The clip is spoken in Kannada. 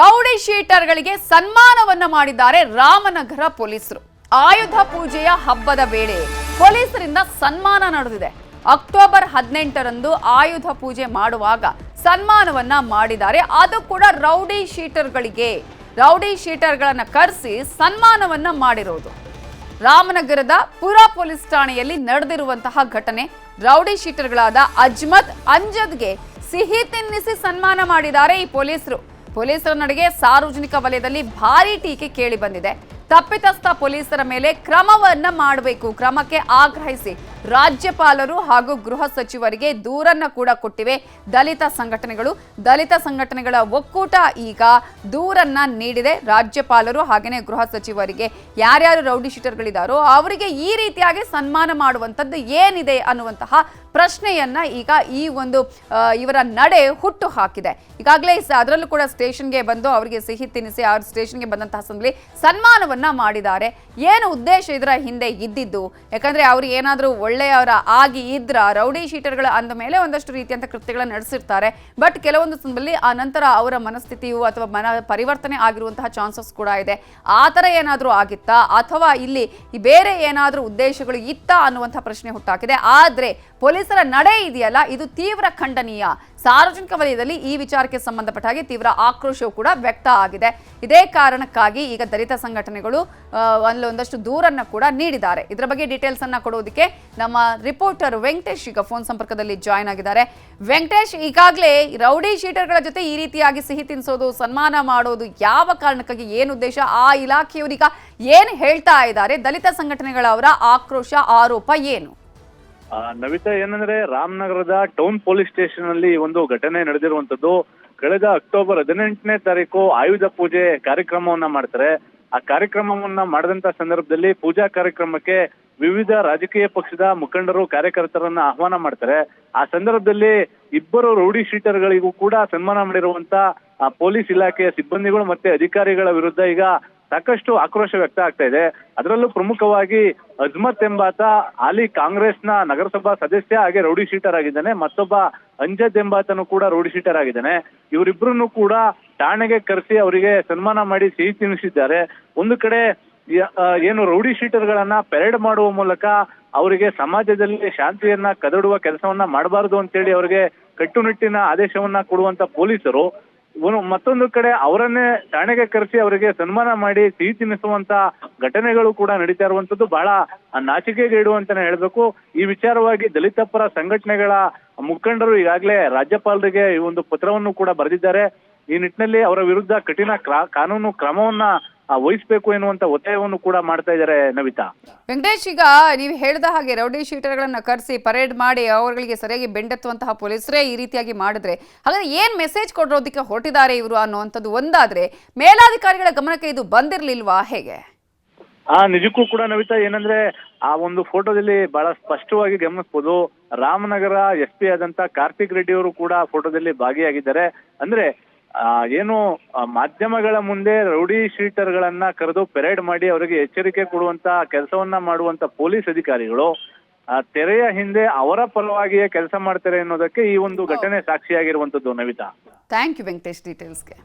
ರೌಡಿ ಶೀಟರ್ಗಳಿಗೆ ಸನ್ಮಾನವನ್ನ ಮಾಡಿದ್ದಾರೆ ರಾಮನಗರ ಪೊಲೀಸರು. ಆಯುಧ ಪೂಜೆಯ ಹಬ್ಬದ ವೇಳೆ ಪೊಲೀಸರಿಂದ ಸನ್ಮಾನ ನಡೆದಿದೆ. ಅಕ್ಟೋಬರ್ ಹದಿನೆಂಟರಂದು ಆಯುಧ ಪೂಜೆ ಮಾಡುವಾಗ ಸನ್ಮಾನವನ್ನ ಮಾಡಿದ್ದಾರೆ. ಅದು ಕೂಡ ರೌಡಿ ಶೀಟರ್ಗಳಿಗೆ ರೌಡಿ ಶೀಟರ್ಗಳನ್ನು ಕರೆಸಿ ಸನ್ಮಾನವನ್ನ ಮಾಡಿರೋದು. ರಾಮನಗರದ ಪುರ ಪೊಲೀಸ್ ಠಾಣೆಯಲ್ಲಿ ನಡೆದಿರುವಂತಹ ಘಟನೆ ರೌಡಿ ಶೀಟರ್ಗಳಾದ ಅಜ್ಮತ್ ಅಂಜದ್ಗೆ ಸಿಹಿ ತಿನ್ನಿಸಿ ಸನ್ಮಾನ ಮಾಡಿದ್ದಾರೆ ಈ ಪೊಲೀಸರು. ಪೊಲೀಸರ ನಡೆಗೆ ಸಾರ್ವಜನಿಕ ವಲಯದಲ್ಲಿ ಭಾರಿ ಟೀಕೆ ಕೇಳಿ ಬಂದಿದೆ. ತಪ್ಪಿತಸ್ಥ ಪೊಲೀಸರ ಮೇಲೆ ಕ್ರಮವನ್ನ ಮಾಡಬೇಕು. ಕ್ರಮಕ್ಕೆ ಆಗ್ರಹಿಸಿ. ರಾಜ್ಯಪಾಲರು ಹಾಗೂ ಗೃಹ ಸಚಿವರಿಗೆ ದೂರನ್ನ ಕೂಡ ಕೊಟ್ಟಿವೆ. ದಲಿತ ಸಂಘಟನೆಗಳು, ದಲಿತ ಸಂಘಟನೆಗಳ ಒಕ್ಕೂಟ ಈಗ ದೂರನ್ನ ನೀಡಿದೆ. ರಾಜ್ಯಪಾಲರು ಹಾಗೆಯೇ ಗೃಹ ಸಚಿವರಿಗೆ ಯಾರ್ಯಾರು ರೌಡಿ ಶೀಟರ್ಗಳಿದ್ದಾರೋ ಅವರಿಗೆ ಈ ರೀತಿಯಾಗಿ ಸನ್ಮಾನ ಮಾಡುವಂಥದ್ದು ಏನಿದೆ ಅನ್ನುವಂತಹ ಪ್ರಶ್ನೆಯನ್ನ ಈಗ ಈ ಒಂದು ಇವರ ನಡೆ ಹುಟ್ಟು ಹಾಕಿದೆ. ಈಗಾಗಲೇ ಅದರಲ್ಲೂ ಕೂಡ ಸ್ಟೇಷನ್ಗೆ ಬಂದು ಅವರಿಗೆ ಸಿಹಿ ತಿನ್ನಿಸಿ ಅವ್ರ ಸ್ಟೇಷನ್ಗೆ ಬಂದಂತಹ ಸಂದರ್ಭದಲ್ಲಿ ಸನ್ಮಾನವನ್ನ ಮಾಡಿದ್ದಾರೆ. ಏನು ಉದ್ದೇಶ ಇದರ ಹಿಂದೆ ಇದ್ದಿದ್ದು? ಯಾಕಂದ್ರೆ ಅವ್ರಿಗೆ ಏನಾದರೂ ಒಳ್ಳೆಯವರ ಆಗಿ ಇದ್ರ ರೌಡಿ ಶೀಟರ್ಗಳ ಅಂದ ಮೇಲೆ ಒಂದಷ್ಟು ರೀತಿಯಂತ ಕೃತ್ಯಗಳನ್ನು ನಡೆಸಿರ್ತಾರೆ. ಬಟ್ ಕೆಲವೊಂದು ಸಂದರ್ಭದಲ್ಲಿ ಆ ನಂತರ ಅವರ ಮನಸ್ಥಿತಿಯು ಅಥವಾ ಮನ ಪರಿವರ್ತನೆ ಆಗಿರುವಂತಹ ಚಾನ್ಸಸ್ ಕೂಡ ಇದೆ. ಆ ಥರ ಏನಾದರೂ ಆಗಿತ್ತಾ? ಅಥವಾ ಇಲ್ಲಿ ಬೇರೆ ಏನಾದರೂ ಉದ್ದೇಶಗಳು ಇತ್ತಾ ಅನ್ನುವಂಥ ಪ್ರಶ್ನೆ ಹುಟ್ಟಾಕಿದೆ. ಆದರೆ ಪೊಲೀಸರ ನಡೆ ಇದೆಯಲ್ಲ, ಇದು ತೀವ್ರ ಖಂಡನೀಯ. ಸಾರ್ವಜನಿಕ ವಲಯದಲ್ಲಿ ಈ ವಿಚಾರಕ್ಕೆ ಸಂಬಂಧಪಟ್ಟ ಹಾಗೆ ತೀವ್ರ ಆಕ್ರೋಶವು ಕೂಡ ವ್ಯಕ್ತ ಆಗಿದೆ. ಇದೇ ಕಾರಣಕ್ಕಾಗಿ ಈಗ ದಲಿತ ಸಂಘಟನೆಗಳು ಅಲ್ಲೊಂದಷ್ಟು ದೂರನ್ನು ಕೂಡ ನೀಡಿದ್ದಾರೆ. ಇದರ ಬಗ್ಗೆ ಡೀಟೇಲ್ಸ್ ಅನ್ನ ಕೊಡೋದಕ್ಕೆ ನಮ್ಮ ರಿಪೋರ್ಟರ್ ವೆಂಕಟೇಶ್ ಈಗ ಫೋನ್ ಸಂಪರ್ಕದಲ್ಲಿ ಜಾಯ್ನ್ ಆಗಿದ್ದಾರೆ. ವೆಂಕಟೇಶ್, ಈಗಾಗಲೇ ರೌಡಿ ಶೀಟರ್ಗಳ ಜೊತೆ ಈ ರೀತಿಯಾಗಿ ಸಿಹಿ ತಿನ್ನಿಸೋದು ಸನ್ಮಾನ ಮಾಡೋದು ಯಾವ ಕಾರಣಕ್ಕಾಗಿ, ಏನು ಉದ್ದೇಶ, ಆ ಇಲಾಖೆಯವರೀಗ ಏನು ಹೇಳ್ತಾ ಇದ್ದಾರೆ? ದಲಿತ ಸಂಘಟನೆಗಳವರ ಆಕ್ರೋಶ, ಆರೋಪ ಏನು? ನವಿತಾ, ಏನಂದ್ರೆ ರಾಮನಗರದ ಟೌನ್ ಪೊಲೀಸ್ ಸ್ಟೇಷನ್ ಅಲ್ಲಿ ಒಂದು ಘಟನೆ ನಡೆದಿರುವಂತದ್ದು ಕಳೆದ ಅಕ್ಟೋಬರ್ ಹದಿನೆಂಟನೇ ತಾರೀಕು ಆಯುಧ ಪೂಜೆ ಕಾರ್ಯಕ್ರಮವನ್ನ ಮಾಡ್ತಾರೆ. ಆ ಕಾರ್ಯಕ್ರಮವನ್ನ ಮಾಡಿದಂತ ಸಂದರ್ಭದಲ್ಲಿ ಪೂಜಾ ಕಾರ್ಯಕ್ರಮಕ್ಕೆ ವಿವಿಧ ರಾಜಕೀಯ ಪಕ್ಷದ ಮುಖಂಡರು, ಕಾರ್ಯಕರ್ತರನ್ನ ಆಹ್ವಾನ ಮಾಡ್ತಾರೆ. ಆ ಸಂದರ್ಭದಲ್ಲಿ ಇಬ್ಬರು ರೌಡಿ ಶೀಟರ್ಗಳಿಗೂ ಕೂಡ ಸನ್ಮಾನ ಮಾಡಿರುವಂತ ಪೊಲೀಸ್ ಇಲಾಖೆಯ ಸಿಬ್ಬಂದಿಗಳು ಮತ್ತೆ ಅಧಿಕಾರಿಗಳ ವಿರುದ್ಧ ಈಗ ಸಾಕಷ್ಟು ಆಕ್ರೋಶ ವ್ಯಕ್ತ ಆಗ್ತಾ ಇದೆ. ಅದರಲ್ಲೂ ಪ್ರಮುಖವಾಗಿ ಅಜ್ಮತ್ ಎಂಬಾತ ಹಾಲಿ ಕಾಂಗ್ರೆಸ್ನ ನಗರಸಭಾ ಸದಸ್ಯ ಹಾಗೆ ರೌಡಿ ಶೀಟರ್ ಆಗಿದ್ದಾನೆ. ಮತ್ತೊಬ್ಬ ಅಂಜದ್ ಎಂಬಾತನು ಕೂಡ ರೌಡಿ ಶೀಟರ್ ಆಗಿದ್ದಾನೆ. ಇವರಿಬ್ಬರನ್ನು ಕೂಡ ಠಾಣೆಗೆ ಕರೆಸಿ ಅವರಿಗೆ ಸನ್ಮಾನ ಮಾಡಿ ಸಿಹಿ ತಿನ್ನಿಸಿದ್ದಾರೆ ಒಂದು ಕಡೆ ಏನು ರೌಡಿ ಶೀಟರ್ಗಳನ್ನ ಪೆರೇಡ್ ಮಾಡುವ ಮೂಲಕ ಅವರಿಗೆ ಸಮಾಜದಲ್ಲಿ ಶಾಂತಿಯನ್ನ ಕದಡುವ ಕೆಲಸವನ್ನ ಮಾಡಬಾರದು ಅಂತೇಳಿ ಅವರಿಗೆ ಕಟ್ಟುನಿಟ್ಟಿನ ಆದೇಶವನ್ನ ಕೊಡುವಂತ ಪೊಲೀಸರು. ಮತ್ತೊಂದು ಕಡೆ ಅವರನ್ನೇ ಠಾಣೆಗೆ ಕರೆಸಿ ಅವರಿಗೆ ಸನ್ಮಾನ ಮಾಡಿ ಸಿಹಿ ತಿನ್ನಿಸುವಂತ ಘಟನೆಗಳು ಕೂಡ ನಡೀತಾ ಇರುವಂತದ್ದು ಬಹಳ ನಾಚಿಕೆಗೇಡು ಅಂತಾನೆ ಹೇಳ್ಬೇಕು. ಈ ವಿಚಾರವಾಗಿ ದಲಿತ ಪರ ಸಂಘಟನೆಗಳ ಮುಖಂಡರು ಈಗಾಗಲೇ ರಾಜ್ಯಪಾಲರಿಗೆ ಈ ಒಂದು ಪತ್ರವನ್ನು ಕೂಡ ಬರೆದಿದ್ದಾರೆ. ಈ ನಿಟ್ಟಿನಲ್ಲಿ ಅವರ ವಿರುದ್ಧ ಕಠಿಣ ಕಾನೂನು ಕ್ರಮವನ್ನ ವಹಿಸ್ಬೇಕು ಎನ್ನುವಂತ ಒತ್ತಾಯವನ್ನು ಕೂಡ ಮಾಡ್ತಾ ಇದ್ದಾರೆ ನವಿತಾ. ವೆಂಕಟೇಶ್ ಈಗ ನೀವು ಹೇಳಿದ ಹಾಗೆ ರೌಡಿ ಶೀಟರ್ಗಳನ್ನ ಕರೆಸಿ ಪರೇಡ್ ಮಾಡಿ ಅವರುಗಳಿಗೆ ಸರಿಯಾಗಿ ಬೆಂಡೆತ್ತುವಂತಹ ಪೊಲೀಸರೇ ಈ ರೀತಿಯಾಗಿ ಮಾಡಿದ್ರೆ ಹಾಗಾದ್ರೆ ಏನ್ ಮೆಸೇಜ್ ಕೊಡೋದಕ್ಕೆ ಹೊರಟಿದ್ದಾರೆ ಇವರು ಅನ್ನುವಂಥದ್ದು ಒಂದಾದ್ರೆ ಮೇಲಾಧಿಕಾರಿಗಳ ಗಮನಕ್ಕೆ ಇದು ಬಂದಿರ್ಲಿಲ್ವಾ ಹೇಗೆ? ಆ ನಿಜಕ್ಕೂ ಕೂಡ ನವಿತಾ ಏನಂದ್ರೆ ಆ ಒಂದು ಫೋಟೋದಲ್ಲಿ ಬಹಳ ಸ್ಪಷ್ಟವಾಗಿ ಗಮನಿಸಬಹುದು ರಾಮನಗರ ಎಸ್ ಪಿ ಆದಂತ ಕಾರ್ತಿಕ್ ರೆಡ್ಡಿ ಅವರು ಕೂಡ ಫೋಟೋದಲ್ಲಿ ಭಾಗಿಯಾಗಿದ್ದಾರೆ. ಅಂದ್ರೆ ಏನು ಮಾಧ್ಯಮಗಳ ಮುಂದೆ ರೌಡಿ ಶೀಟರ್ಗಳನ್ನ ಕರೆದು ಪೆರೇಡ್ ಮಾಡಿ ಅವರಿಗೆ ಎಚ್ಚರಿಕೆ ಕೊಡುವಂತ, ಕೆಲಸವನ್ನ ಮಾಡುವಂತ ಪೊಲೀಸ್ ಅಧಿಕಾರಿಗಳು ತೆರೆಯ ಹಿಂದೆ ಅವರ ಪರವಾಗಿಯೇ ಕೆಲಸ ಮಾಡ್ತಾರೆ ಅನ್ನೋದಕ್ಕೆ ಈ ಒಂದು ಘಟನೆ ಸಾಕ್ಷಿಯಾಗಿರುವಂತದ್ದು ನವಿತಾ. Thank you Venkatesh ಡೀಟೇಲ್ಸ್ಗೆ